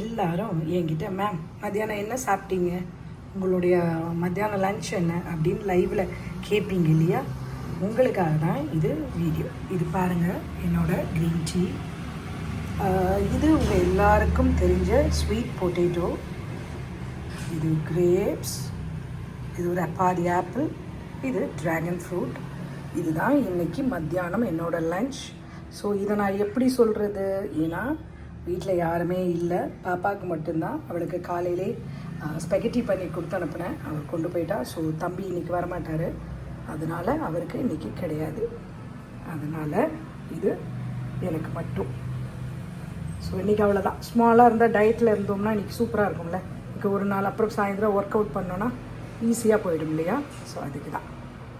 எல்லாரும் என்கிட்ட மேம் மத்தியானம் என்ன சாப்பிட்டீங்க? உங்களுடைய மத்தியானம் லஞ்ச் என்ன? அப்படின்னு லைவில் கேட்பீங்க இல்லையா? உங்களுக்காக தான் இது வீடியோ இது பாருங்கள் என்னோட க்ரீன் டீ இது உங்கள் எல்லாருக்கும் தெரிஞ்ச ஸ்வீட் பொட்டேட்டோ இது கிரேப்ஸ் இது ஒரு அப்பாதி ஆப்பிள் இது ட்ராகன் ஃப்ரூட் இதுதான் இன்னைக்கு மத்தியானம் என்னோட லஞ்ச் ஸோ இதை நான் எப்படி சொல்கிறது ஏன்னா வீட்டில் யாருமே இல்லை. பாப்பாவுக்கு மட்டும்தான். அவளுக்கு காலையிலே ஸ்பெகட்டி பண்ணி கொடுத்து அனுப்புனேன். அவர் கொண்டு போயிட்டா. ஸோ தம்பி இன்னைக்கு வரமாட்டார். அதனால் அவருக்கு இன்றைக்கி கிடையாது. அதனால் இது எனக்கு மட்டும். ஸோ இன்றைக்கி அவ்வளோதான் ஸ்மாலாக இருந்தால் டயட்டில் இருந்தோம்னா இன்றைக்கி சூப்பராக இருக்கும்ல. இன்றைக்கி ஒரு நாள் அப்புறம் சாயந்தரம் ஒர்க் அவுட் பண்ணோன்னா ஈஸியாக போயிடும் இல்லையா? ஸோ அதுக்கு தான்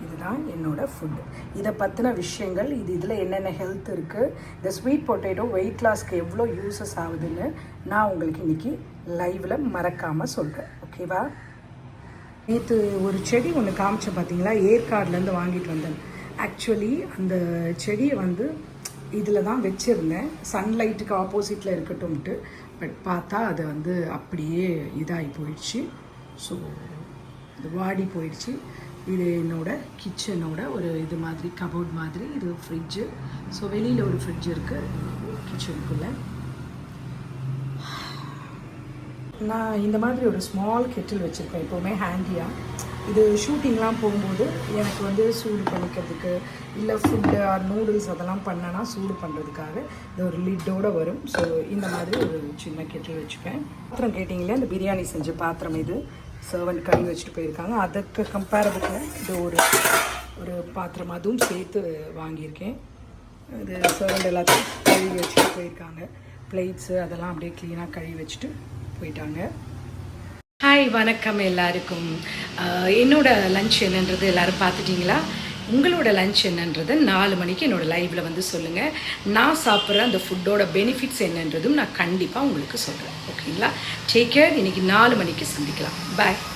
இதுதான் என்னோட ஃபுட்டு இதை பற்றின விஷயங்கள் இது இதில் என்னென்ன ஹெல்த் இருக்குது இந்த ஸ்வீட் பொட்டேட்டோ வெயிட் லாஸ்க்கு எவ்வளோ யூசஸ் ஆகுதுன்னு நான் உங்களுக்கு இன்றைக்கி லைவில் மறக்காமல் சொல்கிறேன் ஓகேவா நேற்று ஒரு செடி ஒன்று காமிச்சேன் பார்த்தீங்களா ஏற்காடுலேருந்து வாங்கிட்டு வந்தேன். ஆக்சுவலி அந்த செடியை வந்து இதில் தான் வச்சுருந்தேன். சன்லைட்டுக்கு ஆப்போசிட்டில் இருக்கட்டும்ட்டு. பட் பார்த்தா அது வந்து அப்படியே இதாகி போயிடுச்சு. ஸோ அது வாடி போயிடுச்சு. இது என்னோட கிச்சனோட ஒரு இது மாதிரி கபோர்ட் மாதிரி. இது ஃப்ரிட்ஜு ஸோ வெளியில் ஒரு ஃப்ரிட்ஜ் இருக்குது கிச்சனுக்குள்ளே நான் இந்த மாதிரி ஒரு ஸ்மால் கெட்டில் வச்சுருப்பேன் எப்போவுமே ஹேண்டியாக இது ஷூட்டிங்லாம் போகும்போது எனக்கு வந்து சூடு பண்ணிக்கிறதுக்கு இல்லை ஃபுட்டு நூடுல்ஸ் அதெல்லாம் பண்ணனா சூடு பண்ணுறதுக்காக இது ஒரு லிட்டோடு வரும். ஸோ இந்த மாதிரி ஒரு சின்ன கெட்டில் வச்சுப்பேன் பாத்திரம் கேட்டிங்களே இந்த பிரியாணி செஞ்ச பாத்திரம் இது. சர்வன்ட் கழுவி வச்சுட்டு போயிருக்காங்க. அதுக்கு கம்பேரபிளில் இது ஒரு ஒரு பாத்திரம் அதுவும் சேர்த்து வாங்கியிருக்கேன். இது சர்வெண்ட் எல்லாத்தையும் கழுவி வச்சுட்டு போயிருக்காங்க. பிளேட்ஸு அதெல்லாம் அப்படியே க்ளீனாக கழுவி வச்சுட்டு போயிட்டாங்க. ஹாய் வணக்கம் எல்லாருக்கும். என்னோடய லன்ச் என்னன்றது எல்லாரும் பார்த்துட்டிங்களா? உங்களோட லஞ்ச் என்னன்றது நாலு மணிக்கு என்னோடய லைவில் வந்து சொல்லுங்கள் நான் சாப்பிட்ற அந்த ஃபுட்டோட பெனிஃபிட்ஸ் என்னன்றதும் நான் கண்டிப்பாக உங்களுக்கு சொல்கிறேன் ஓகேங்களா டேக் கேர் இன்னைக்கு நாலு மணிக்கு சந்திக்கலாம். பாய்